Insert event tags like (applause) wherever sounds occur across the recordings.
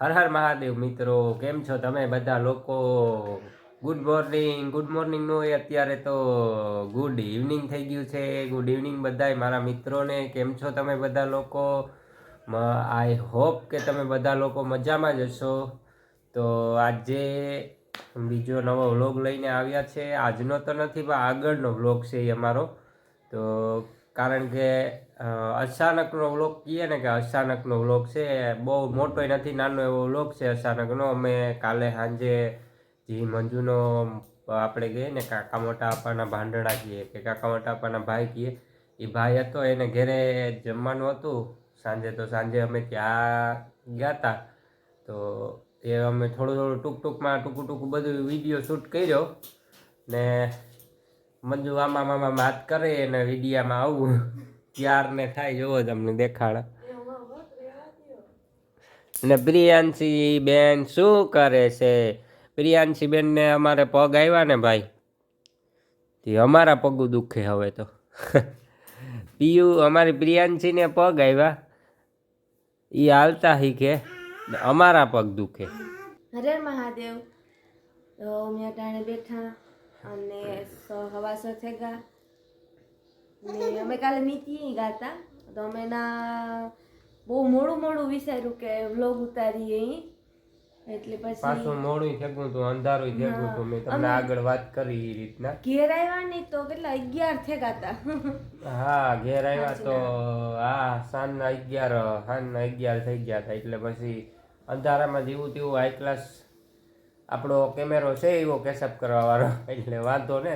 હર હર મહાદેવ મિત્રો, કેમ છો તમે બધા લોકો? Good morning good morning no અત્યારે તો ગુડ ઇવનિંગ થઈ ગયું છે. ગુડ ઇવનિંગ બધાય મારા મિત્રોને, કેમ છો તમે બધા લોકો? આઈ હોપ કે તમે બધા લોકો મજામાં જ હશો. તો આજે બીજો નવો વ્લોગ લઈને આવ્યા છે. આજનો તો નથી, પણ આગળનો વ્લોગ છે એ અમારો. તો કારણ કે અચાનકનો વ્લોગ કહીએ ને કે અચાનકનો વ્લોગ છે. બહુ મોટો નથી, નાનો એવો વ્લોગ છે અચાનકનો. અમે કાલે સાંજે જે મંજુનો, આપણે કહીએ ને કાકા મોટા આપવાના ભાંડડા કહીએ કે કાકા મોટા આપવાના ભાઈ કહીએ, એ ભાઈ હતો, એને ઘરે જમવાનું હતું. સાંજે તો સાંજે અમે ત્યાં ગયા હતા તો એ અમે થોડું થોડું ટૂંક ટૂંકમાં ટૂંકું ટૂંકું બધું વીડિયો શૂટ કર્યો ને મંજુ આમાં મામા વાત કરે અને વિડીયામાં આવું. ત્યાર ને થાય જોવો તમને દેખાડ. ને પ્રિયાંશી બેન શું કરે છે? પ્રિયાંશી બેન ને અમારે પગ આવ્યા ને ભાઈ? તે અમારા પગું દુખે હવે તો. પિયુ અમારી પ્રિયાંશીને પગ આવ્યા એ હાલતા શીખે અમારા પગ દુખે. હરે મહાદેવ. તો અમે અટાણે બેઠા અને હવાસો થઈ થેગા ને અમે કાલે મીતી ગાતા તો. અમે ના બહુ મોડું મોડું વિચાર્યું કે વ્લોગ ઉતારીએ અહીં એટલે પછી પાછું મોડું થેગું તું અંધારું થેગું તું મેં તમને આગળ વાત કરી એ રીતના. ઘેર આવ્યા ને તો કેટલા અગિયાર થેગાતા હા ઘેર આવ્યા તો હા સાંજના અગિયાર સાંજના અગિયાર થઈ ગયા હતા એટલે પછી અંધારામાં જેવું તેવું હાઈ ક્લાસ આપણો કેમેરો છે એવો કેસઅપ કરવા વાળો. એટલે વાંધો ને.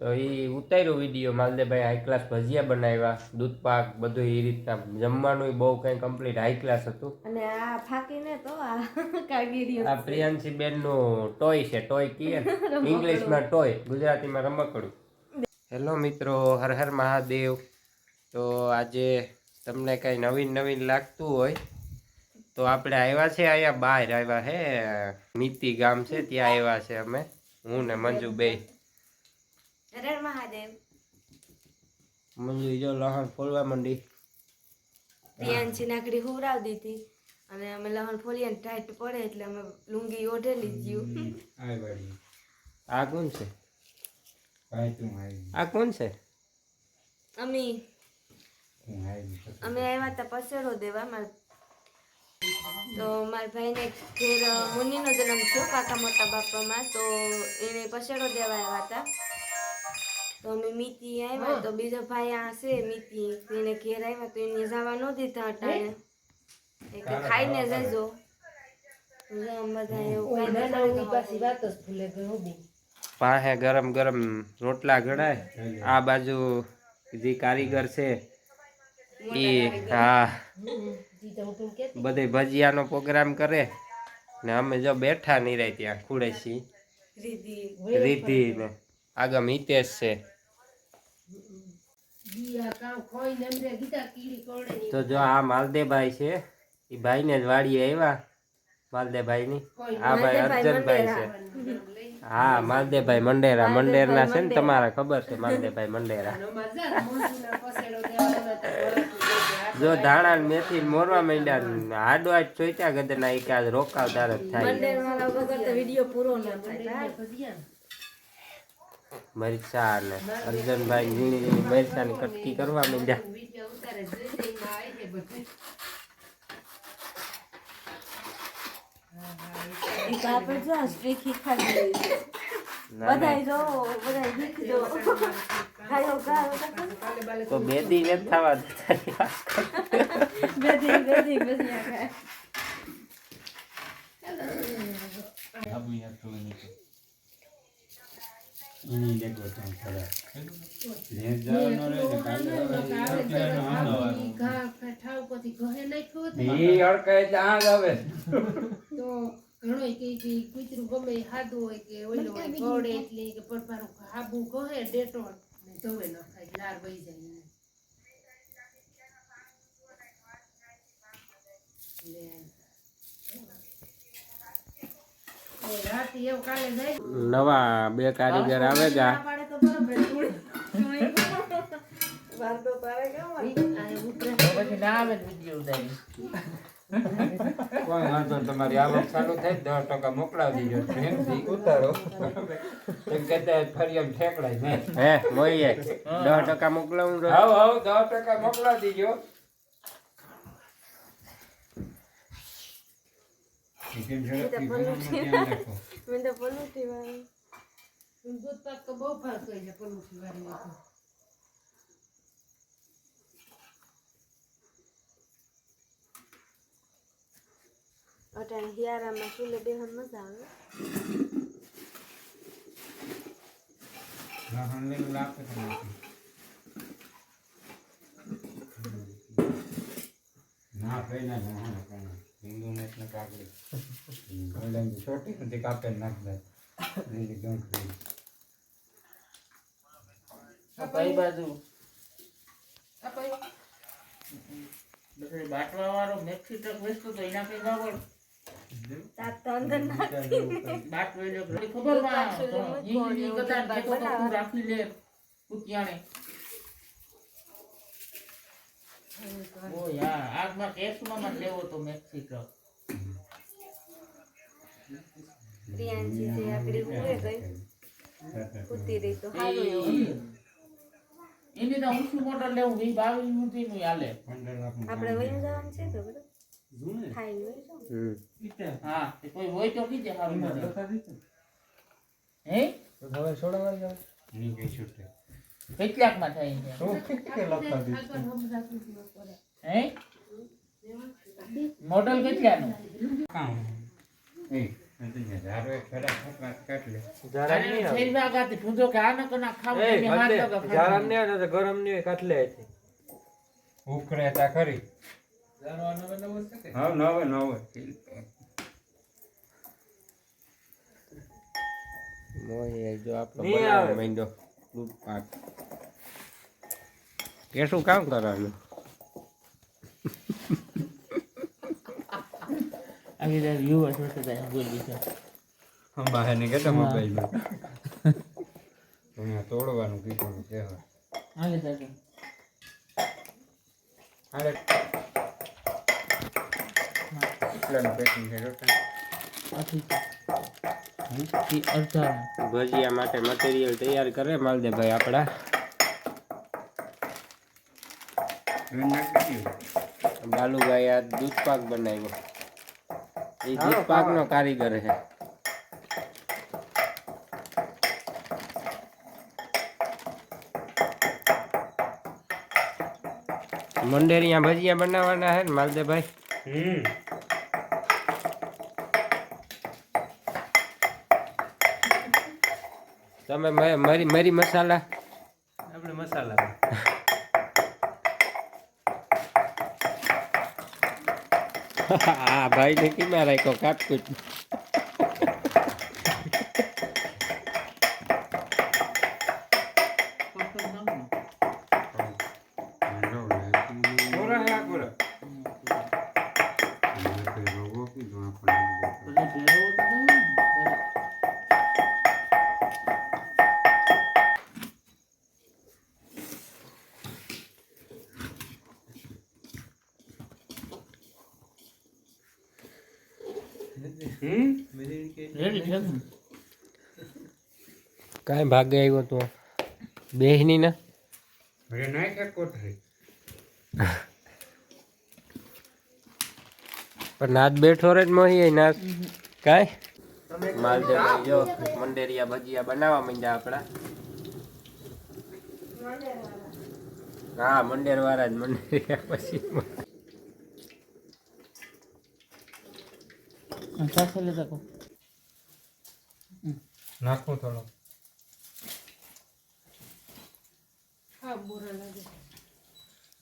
તો એ ઉતાર્યો વીડિયો માલદેભાઈ હાઈ ક્લાસ ભજીયા બનાવ્યા દૂધ પાક બધું એ રીતના જમવાનું બહુ કંઈ કમ્પ્લીટ હાઈ ક્લાસ હતું. અને આ ફાકીને તો આ (laughs) પ્રિયાંશી બેન બેનનું ટોય છે ટોય કી ઇંગ્લિશ ઇંગ્લિશમાં ટોય ગુજરાતીમાં રમકડું. હેલો મિત્રો હર હર મહાદેવ. તો આજે તમને કઈ નવીન નવીન લાગતું હોય તો આપણે આવ્યા છે અહીંયા બહાર આવ્યા હે મીતી ગામ છે ત્યાં આવ્યા છે અમે હું ને મંજુ બે હરે મહાદેવ. મંજુ જો લહણ ફોલવા માંડી. પ્રિયાંશી નાકડી હુવરાવ દીધી અને અમે લહણ ફોલીએ ને ટાઈટ પડે એટલે અમે લુંગી ઓઢેલી જ્યું આ કોણ છે? આ કોણ છે? અમી અમે આવ્યા હતા પસેડો દેવા મારા. તો મારા ભાઈને ઘેર મુનિનો જન્મ થયો કાકા મોટા બાપામાં તો એને પસેડો દેવા આવ્યા હતા તો અમે મીતી આવ્યા તો બીજો ભાઈ આ છે મીતી. એને ઘેર આવ્યા તો એને જવા ન દીધા અટાણે. એટલે ખાઈને જજો. પાસે ગરમ ગરમ રોટલા ગળાય આ બાજુ જે કારીગર છે એ હા. બધે ભજીયાનો પ્રોગ્રામ કરે ને અમે જો બેઠા નહીં રહી ત્યાં ખુડેસી રીધી. ને આગળ હિતેશ છે. તો જો આ માલદેભાઈ છે એ ભાઈને જ વાડીએ આવ્યા માલદેભાઈ ની આ ભાઈ અર્જનભાઈ છે. હા માલદેભાઈ મંડેરા. મંડેરના છે ને તમારા ખબર છે માલદેભાઈ મંડેરા. જો ધાણા મેથી મોરવા માંડ્યા ને હાડો આજ ચોઈતા ગદના એક આજ રોકાવદાર જ થાય મંડળ વાળા વગર તો વીડિયો પૂરો ન થાય મરચા ને અર્જનભાઈ ઝીણી ઝીણી મરચા ની કટકી કરવા માંડ્યા. એક આપણે જો આ સ્ટ્રીખી ખાધી રહી છે ના, બધાય જો ખાયો તો ને ઈ આવે. ઘણો કે કે કૂતરું ગમે હોય કે ઓલો હોય ગોળે એટલે કે પરપારું હાબુ કહે ડેટો ને ધોવે ન ખાય લાર વહી જાય એને. એટલે એ રાતે એવું કાલે જાય નવા બે કારીગર આવે ગા પાડે તો બરોબર વાંધો તો આવે કેમ આ ઉતરે પછી ના આવે કારીગર ઉતારી કોઈ વાંધો. તમારી આવક ચાલુ થાય દસ ટકા મોકલાવી દીજો. ઉતારો. એમ કહેતા ફરી એમ ઠેકડાય હે મોઈએ દસ ટકા મોકલાવું હાવ હાવ દસ ટકા મોકલાવી દીજો મેં તો પલુઠી વાળી દૂધ પાક તો બહુ ફાસ હોય છે પલુઠી વાળી તો. (laughs) અટાણે હિયારામાં ચૂલે બેહન મજા આવે. લસણ લીલું લાગે. ના કઈ ના ના ના કઈ ના હિન્દુ ને કાકડી ઓલા છોટી નથી કાપે નાખ લીલી ડુંગળી કઈ બાજુ? આ પછી પછી બાટવા વાળો મેક્સી ટ્રક વેચતો તો એના કઈ ખબર તાપ તો અંદર નાખીને બાટ વેલ્યો ખબરમાં પાછું એમ જ ઈ- ગોળ ઈ એવું કદાચ બાટ ઠેકો તો તું બનાવે. રાખી લે કુતિયાણે ઓ યાર આગમાં કેસમાં માં લેવો તો મેક્સી પ્રિયાંશી જે આગળ ઉભે ગઈ? કૂતી રહી તો સારું એની તો ઊંચું મોટર લેવું ઈ બાવીસ ઊંચી નું હાલે. આપણે વયું જવાનું છે તો બરોબર? ખાઈ વયું જાવ. હમ. હા તે કોઈ હોય તો કીજે સારું હે? ની કઈ છૂટે. કેટલાકમાં થાય છે. હે? મોડલ કેટલાનું? ગરમની હોય કાટલે છે તા ખરી. હા નવે નવે. મોઈએ જો આપણો નહીં બનાવવા કે શું કામ કરવાનું આવી જાય વ્યુઅર્સ હશે તો બોલી છે બહાર ને કેતા મોબાઈલમાં. અહીંયા તોડવાનું કીધું છે હવે. હાલે હાલે કેટલાનું પેકિંગ છે રોટા અથી ઈ અડધા ભજીયા માટે મટીરિયલ તૈયાર કરે. માલદેભાઈ આપણા. બાલુભાઈ આ દૂધ પાક બનાવ્યો. એ દૂધ પાકનો કારીગર છે. મંડેરિયા ભજીયા બનાવવાના છે ને માલદેભાઈ હમ. તમે મરી મરી મસાલા? આપણે મસાલા. (laughs) હા ભાઈ ને કેમાં રાખ્યો? કાટકૂટ કાંઈ ભાગે આવ્યો તો? બેહની ના પણ નાદ બેઠો રે જ મોહી નાદ. કાંઈ? માલદેભાઈ જો મંડેરિયા ભજીયા બનાવવા માંડ્યા આપણા. હા મંડેર વાળા જ મંડેરિયા પછી. નાખું થોડો. હા બોરા લાગે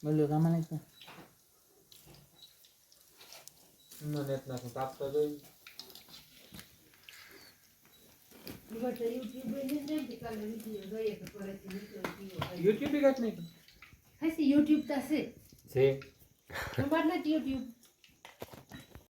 બોલ્યો કામ નહીં તો બટ યુટ્યુબ એ નહીં ને કાલે વિડિયો જોઈએ તો પડે નીકળી યુટ્યુબ કાટ નહીં હાસી યુટ્યુબ તા છે છે તમાર નથી યુટ્યુબ